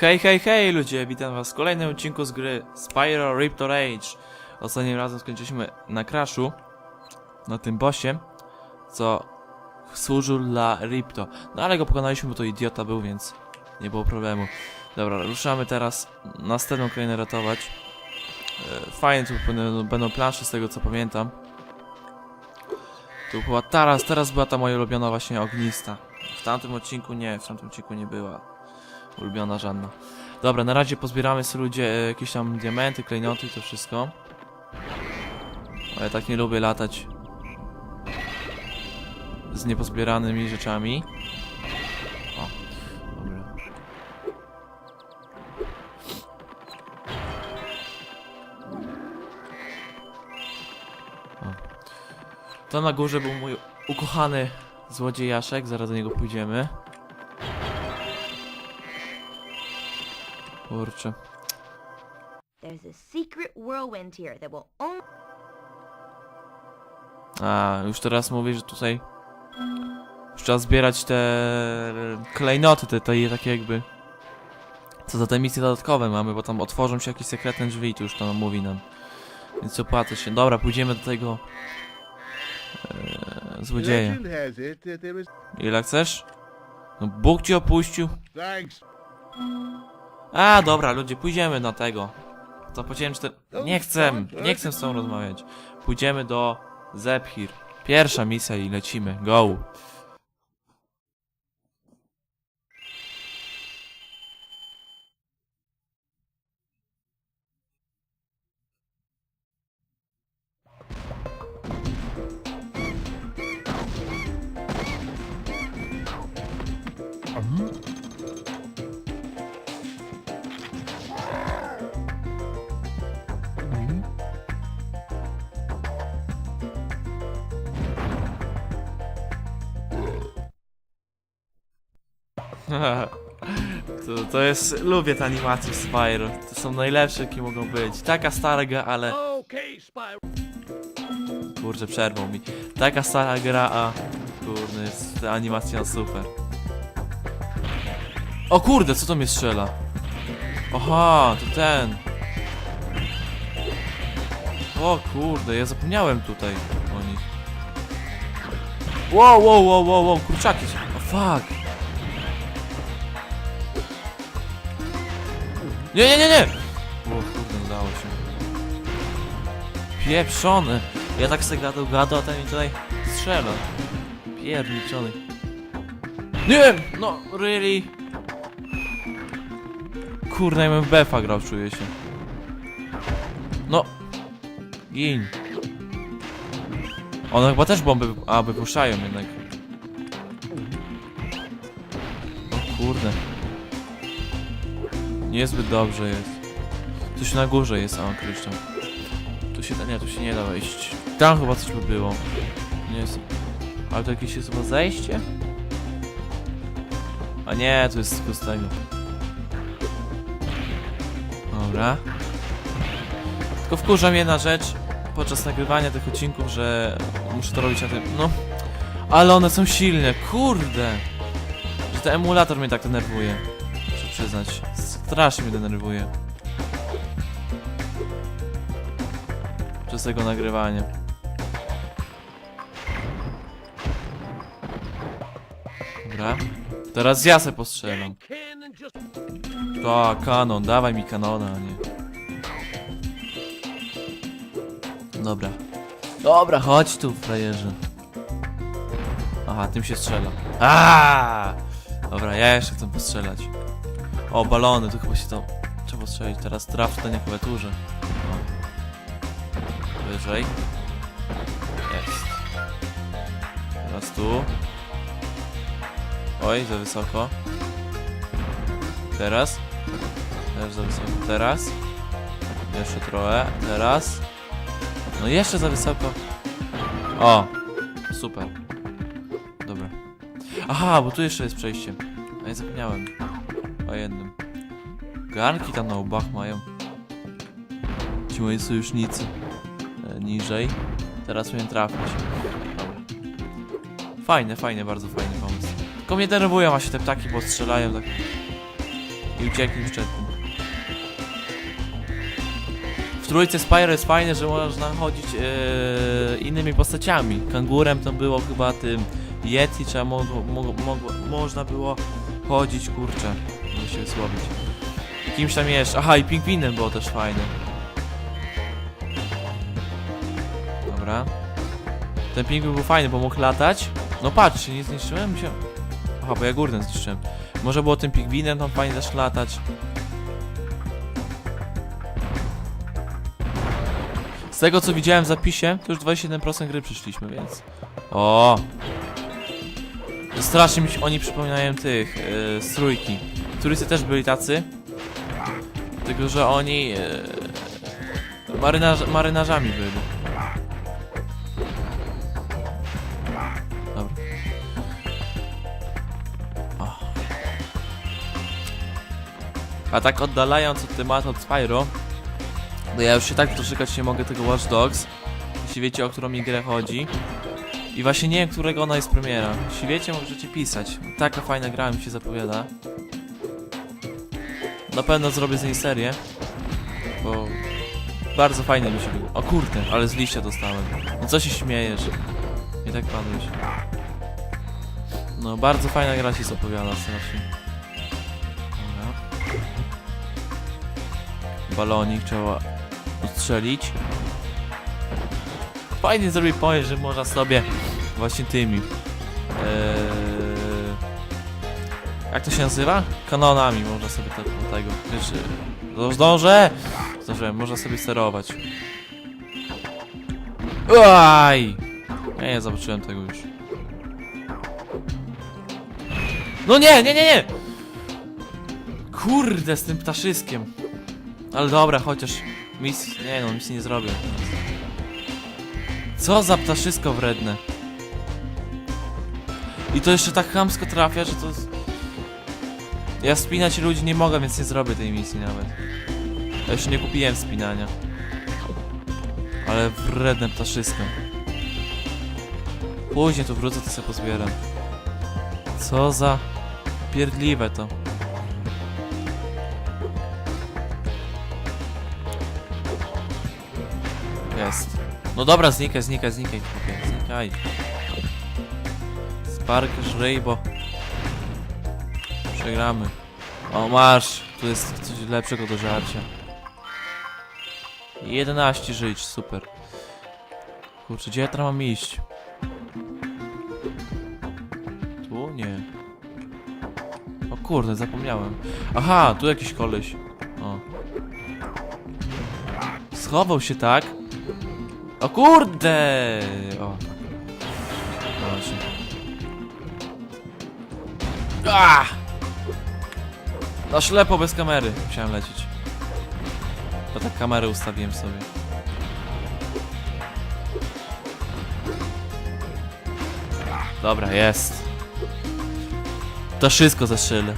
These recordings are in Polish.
Hej, hej, hej ludzie, witam was w kolejnym odcinku z gry Spyro Rip Rage. Ostatnim razem skończyliśmy na crashu, na tym bossie, co służył dla Ripto. No ale go pokonaliśmy, bo to idiota był, więc nie było problemu. Dobra, ruszamy teraz następną krainę ratować. E, Fajnie tu będą plansze z tego co pamiętam. Tu była teraz, teraz była ta moja ulubiona właśnie ognista. W tamtym odcinku nie, w tamtym odcinku nie była ulubiona żadna. Dobra, na razie pozbieramy sobie ludzie e, jakieś tam diamenty, klejnoty i to wszystko. Ale tak nie lubię latać z niepozbieranymi rzeczami. O, dobra. O. To na górze był mój ukochany złodziejaszek, zaraz do niego pójdziemy. Kurczę. There's a secret whirlwind here that will only A, już teraz mówię, że tutaj już trzeba zbierać te klejnoty, te, te takie jakby co za te misje dodatkowe mamy, bo tam otworzą się jakieś sekretne drzwi, to już to mówi nam. Więc opłaca się. Dobra, pójdziemy do tego e, złodzieja. Ile chcesz? No Bóg ci opuścił. Thanks. A, dobra, ludzie, pójdziemy na tego. Zapłaciłem cztery... Nie chcę, nie chcę z tobą rozmawiać. Pójdziemy do Zephyr. Pierwsza misja i lecimy. Go! to, to jest... Lubię te animacje w Spyro. To są najlepsze, jakie mogą być. Taka stara gra, ale... Kurczę, przerwał mi. Taka stara gra, a... Kurde, jest te animacje są super. O kurde, co to mnie strzela? Aha, to ten. O kurde, ja zapomniałem tutaj o nich. Wow, wow, wow, wow, wow, kurczaki. O fuck. Nie, nie, nie, nie! O kurde, udało się. Pieprzony. Ja tak se gadał, gadał, a ten mi tutaj strzela. Pierniczony. Nie! No, really? Kurde, ja bym w befa grał, czuję się. No. Gin. One chyba też bomby, a wypuszczają jednak. O kurde. Niezbyt dobrze jest. Coś na górze jest, a kryształ. Tu się, nie, tu się nie da wejść. Tam chyba coś by było. Nie jest. Ale to jakieś jest chyba zejście? A nie, to jest tylko z tego. Dobra. Tylko wkurza mnie jedna rzecz podczas nagrywania tych odcinków, że muszę to robić na tym. No. Ale one są silne, kurde! Że ten emulator mnie tak denerwuje. Muszę przyznać. Strasznie mnie denerwuje. Przez tego nagrywania. Dobra. Teraz ja se postrzelam. To, kanon, dawaj mi kanona, a nie. Dobra. Dobra, chodź tu, frajerze. Aha, tym się strzela. Aaaa! Dobra, ja jeszcze chcę postrzelać. O, balony, tu chyba się to... Trzeba strzelić. Teraz traf na klawiaturze. O. Wyżej. Jest. Teraz tu. Oj, za wysoko. Teraz. Też za wysoko. Teraz. Jeszcze trochę. Teraz. No jeszcze za wysoko. O! Super. Dobra. Aha, bo tu jeszcze jest przejście. A ja zapomniałem. O jednym. Garnki tam na łbach mają. Ci moi sojusznicy. E, niżej. Teraz mnie trafić. Fajne, fajne, bardzo fajny pomysł. Tylko mnie denerwują właśnie te ptaki, bo strzelają tak... i ucieknij przed tym. W trójce Spyro jest fajne, że można chodzić e, innymi postaciami. Kangurem to było chyba tym Yeti, trzeba mogło, można było chodzić, kurczę, się wysłowić. I Kimś tam jeszcze, aha i pingwinem było też fajne. Dobra. Ten pingwin był fajny, bo mógł latać. No patrz, nie zniszczyłem się. Aha, bo ja górny zniszczyłem. Może było tym pingwinem tam fajnie też latać. Z tego co widziałem w zapisie, to już 27% gry przyszliśmy, więc... O! Strasznie mi się oni przypominają tych, yy, z trójki. Turycy też byli tacy. Tylko, że oni... Yy, marynarz, marynarzami byli. Dobra. A tak oddalając od tematu od Spyro, no ja już się tak doczekać nie mogę tego Watch Dogs. Jeśli wiecie o którą mi grę chodzi. I właśnie nie wiem, którego ona jest premiera. Jeśli wiecie, możecie pisać. Taka fajna gra mi się zapowiada. Na pewno zrobię z niej serię. Bo bardzo fajnie mi się wygląda. O kurde, ale z liścia dostałem. No co się śmiejesz? I tak padłeś. No, bardzo fajna gra się zapowiada strasznie. Dobra. Balonik trzeba ustrzelić. Fajnie zrobił pomysł, że można sobie właśnie tymi. Eee, jak to się nazywa? Kanonami można sobie te, tego. Wiesz, zdążę! Zdążyłem, można sobie sterować. Aj! Ja nie zobaczyłem tego już. No nie, nie, nie, nie! Kurde, z tym ptaszyskiem. Ale dobra, chociaż misji... Nie no, misji nie zrobię. Co za ptaszysko wredne. I to jeszcze tak chamsko trafia, że to... Ja spinać ludzi nie mogę, więc nie zrobię tej misji nawet. Ja jeszcze nie kupiłem spinania. Ale wredne ptaszysko. Później tu wrócę, to sobie pozbieram. Co za... Pierdliwe to. Jest. No dobra, znikaj, znikaj, znikaj. Znikaj. Spark, żryj, bo... Przegramy. O, masz. Tu jest coś lepszego do żarcia. 11 żyć, super. Kurczę, gdzie ja teraz mam iść? Tu? Nie. O kurde, zapomniałem. Aha, tu jakiś koleś. O. Schował się tak. O kurde! O. Ah! Na ślepo bez kamery musiałem lecieć. To tak kamerę ustawiłem sobie. Dobra, jest. To wszystko zastrzelę.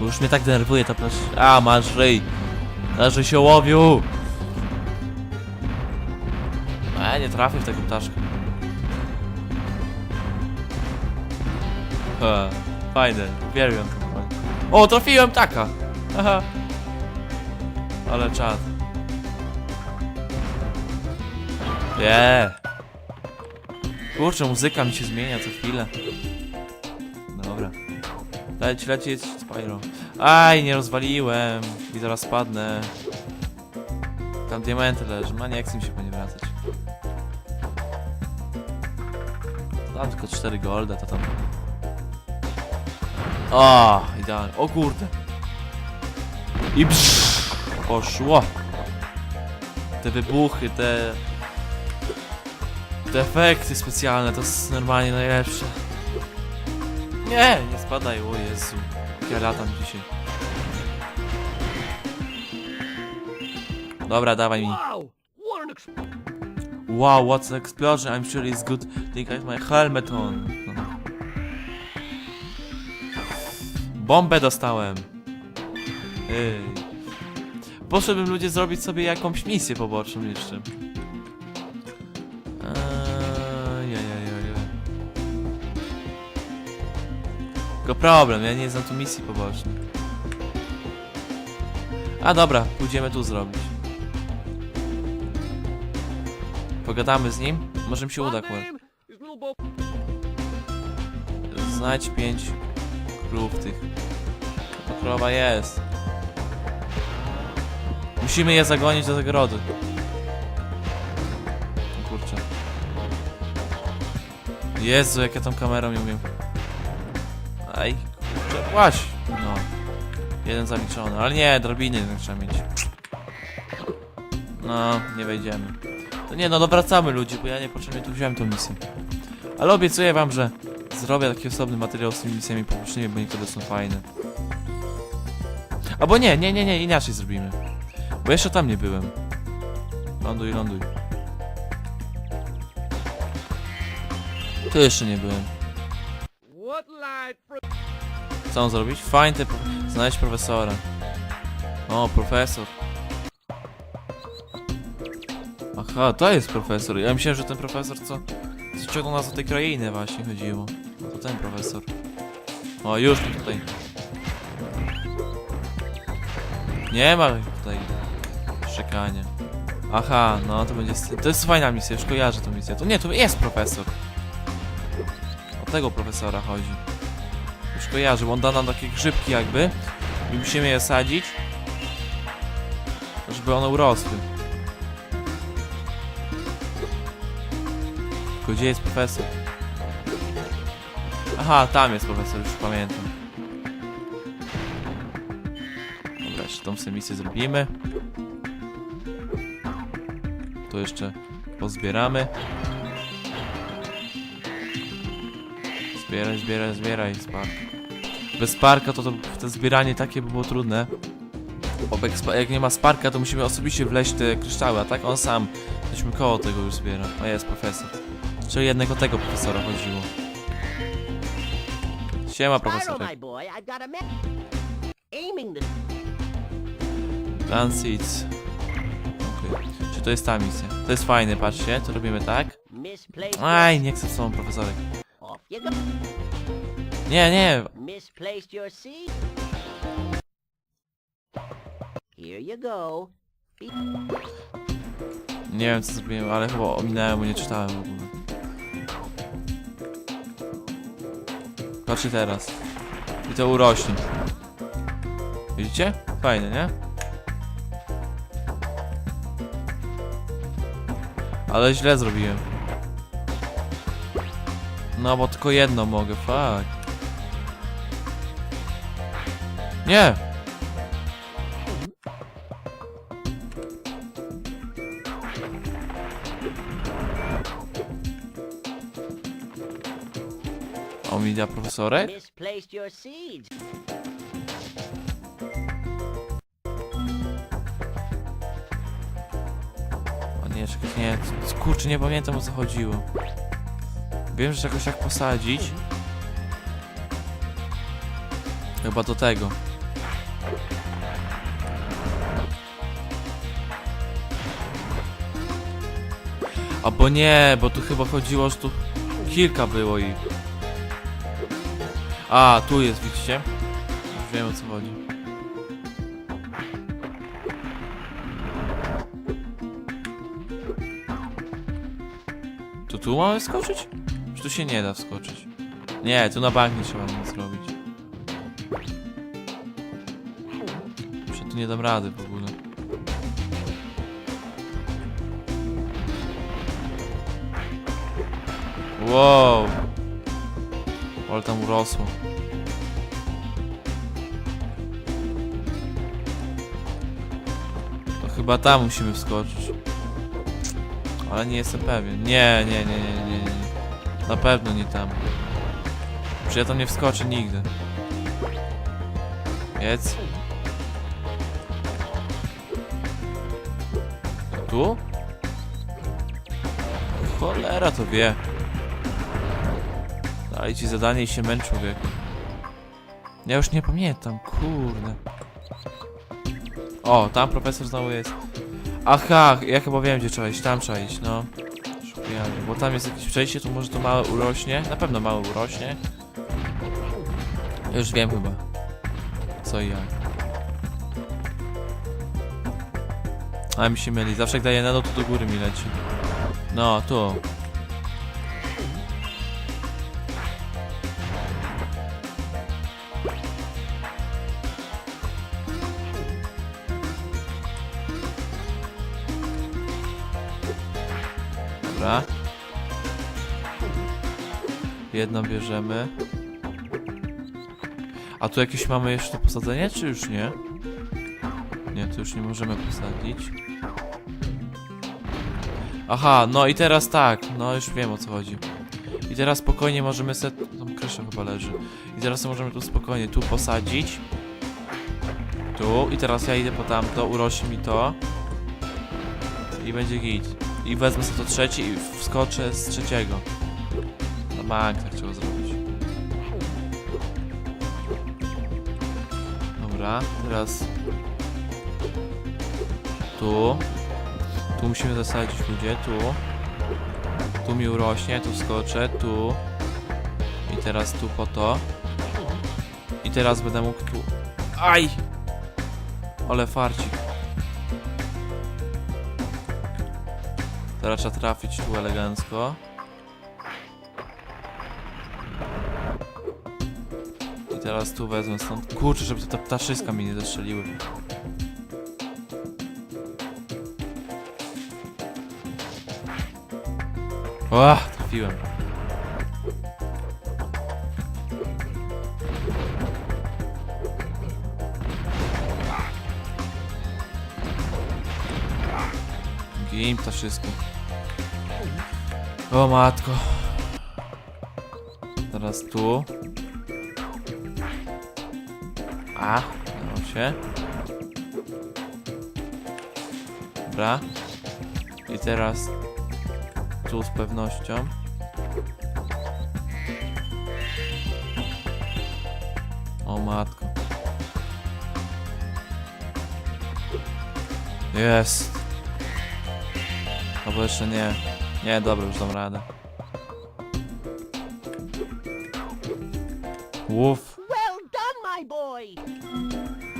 Bo już mnie tak denerwuje ta plaż... A, masz ryj. Leży się łowiu. E, nie trafię w tego ptaszka. Ha, fajne, uwielbiam to. O, trafiłem taka! Haha. Ale czad. Nie. Kurczę, muzyka mi się zmienia co chwilę. Dobra. Leć, lecieć, Spyro. Aj, nie rozwaliłem. I zaraz spadnę. Tam diamenty leżą, a nie chcę mi się nie wracać. Tam tylko 4 golda, to tam... O, idealnie. O kurde. I brz, poszło. Te wybuchy, te... Te efekty specjalne, to jest normalnie najlepsze. Nie, nie spadaj, o Jezu. Ja latam dzisiaj. Dobra, dawaj mi. Wow! What's an explosion? I'm sure it's good. Think I have my helmet on. Bombę dostałem. Ej. Poszedłbym ludzie zrobić sobie jakąś misję poboczną jeszcze. Eee. Tylko problem, ja nie znam tu misji pobocznej. A dobra, pójdziemy tu zrobić. Pogadamy z nim. Może mi się uda, akurat. Znajdź pięć krów tych. To krowa jest. Musimy je zagonić do zagrody. Kurczę. Jezu, jak ja tą kamerą nie umiem. Aj, kurczę, właśnie. No. Jeden zaliczony, ale nie, drabiny trzeba mieć. No, nie wejdziemy. To nie, no dowracamy ludzi, bo ja niepotrzebnie tu wziąłem tą misję. Ale obiecuję wam, że zrobię taki osobny materiał z tymi misjami publicznymi, bo niektóre są fajne. Albo nie, nie, nie, nie, inaczej zrobimy. Bo jeszcze tam nie byłem. Ląduj, ląduj. Tu jeszcze nie byłem. Co mam zrobić? Find the... Znaleźć profesora. O, profesor. Aha, to jest profesor. Ja myślałem, że ten profesor, co... co ciągnął nas do tej krainy właśnie chodziło. Ten profesor. O, już mi tutaj. Nie ma tutaj szczekania. Aha, no to będzie... To jest fajna misja, już kojarzę tą misję. To nie, to jest profesor. O tego profesora chodzi. Już kojarzę, bo on da nam takie grzybki jakby i musimy je sadzić, żeby one urosły. Tylko gdzie jest profesor? Aha, tam jest profesor, już pamiętam. Dobra, jeszcze tą sobie misję zrobimy. Tu jeszcze pozbieramy. Zbieraj, zbieraj, zbieraj, spark. Bez sparka to, to to zbieranie takie by było trudne. Bo jak, nie ma sparka, to musimy osobiście wleźć te kryształy, a tak on sam. Jesteśmy koło tego już zbiera. O jest profesor. Czyli jednego tego profesora chodziło. The Plant seeds. Okej. Czy to jest ta misja? To jest fajne, patrzcie. To robimy tak. Aj, nie chcę z tobą profesorek. Nie, nie. Nie wiem co zrobiłem, ale chyba ominąłem, bo nie czytałem w ogóle. Patrzcie teraz. I to urośnie. Widzicie? Fajne, nie? Ale źle zrobiłem. No bo tylko jedno mogę, fuck. Nie! O, mi da profesorek? O nie, czekaj, nie, kurczę, nie pamiętam o co chodziło. Wiem, że jakoś tak posadzić. Chyba do tego. Albo nie, bo tu chyba chodziło, że tu kilka było ich. A, tu jest, widzicie? Już wiem o co chodzi. To tu mamy skoczyć? Czy tu się nie da wskoczyć? Nie, tu na bank nie trzeba nic zrobić. Że tu nie dam rady w ogóle. Wow! Ale tam urosło. To chyba tam musimy wskoczyć. Ale nie jestem pewien. Nie, nie, nie, nie, nie, nie. Na pewno nie tam. Przecież ja tam nie wskoczę nigdy. Jedz. Tu? Cholera to wie. Daj ci zadanie i się męcz człowiek. Ja już nie pamiętam, kurde. O, tam profesor znowu jest. Aha, ja chyba wiem gdzie trzeba iść, tam trzeba iść, no. Szukujemy, bo tam jest jakieś przejście, tu może to małe urośnie. Na pewno małe urośnie. Już wiem chyba. Co i jak. A mi się myli, zawsze jak daję nano, to do góry mi leci. No, tu. Dobra. Jedno bierzemy. A tu jakieś mamy jeszcze posadzenie, czy już nie? Nie, tu już nie możemy posadzić. Aha, no i teraz tak, no już wiem o co chodzi. I teraz spokojnie możemy set... Tam krysza chyba leży. I teraz możemy tu spokojnie tu posadzić. Tu. I teraz ja idę po tamto, urośnie mi to. I będzie git. I wezmę sobie to trzecie i wskoczę z trzeciego. Na bank tak trzeba zrobić. Dobra, teraz tu. Tu musimy zasadzić ludzie, tu. Tu mi urośnie, tu skoczę, tu. I teraz tu po to. I teraz będę mógł tu. Aj! Ale farcik. Teraz trzeba trafić tu elegancko. I teraz tu wezmę stąd. Kurczę, żeby te ptaszyska mi nie zestrzeliły. O, trafiłem. Gim ptaszysko. O matko. Teraz tu. A, udało się. Dobra. I teraz tu z pewnością. O matko. Jest. Albo jeszcze nie. Nie, dobra, już dam radę. Uff. Well done, my boy!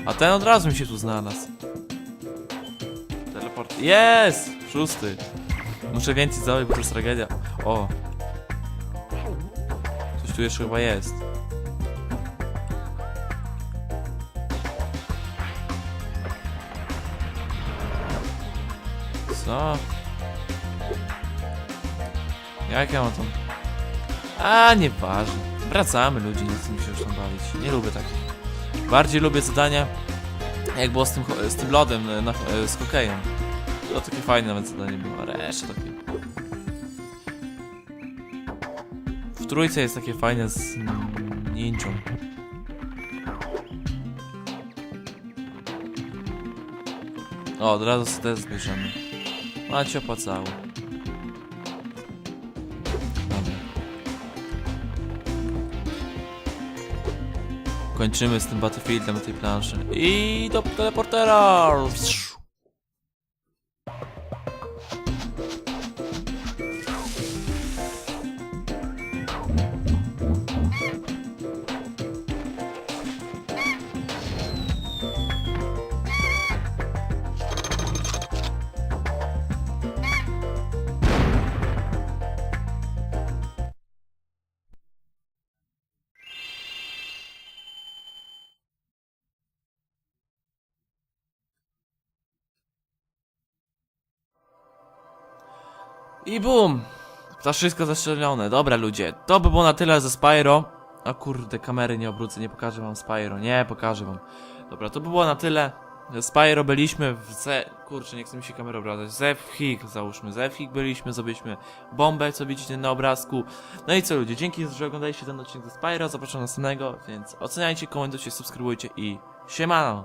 A ten od razu mi się tu znalazł. Teleport. Jest! Szósty. Muszę więcej założyć, bo to jest tragedia. O. Coś tu jeszcze chyba jest. Co? Jak ja mam tam? A, nieważne. Wracamy ludzi, nie chcę mi się już tam bawić. Nie lubię takich. Bardziej lubię zadania jak było z tym, z tym lodem na, e, z hokejem. To takie fajne nawet zadanie było, reszta takie. W trójce jest takie fajne z ninją. O, od razu sobie zbierzemy. A ci opłacało. Kończymy z tym Battlefieldem na tej planszy. I do teleportera! I bum! To wszystko zestrzelone. Dobra ludzie, to by było na tyle ze Spyro. A kurde, kamery nie obrócę, nie pokażę wam Spyro. Nie, pokażę wam. Dobra, to by było na tyle. Spyro byliśmy w ze... Kurczę, nie chce mi się kamerę obracać. Zefhik, załóżmy. Zefhik byliśmy, zrobiliśmy bombę, co widzicie na obrazku. No i co ludzie, dzięki, że oglądaliście ten odcinek ze Spyro. Zapraszam na następnego, więc oceniajcie, komentujcie, subskrybujcie i siemano!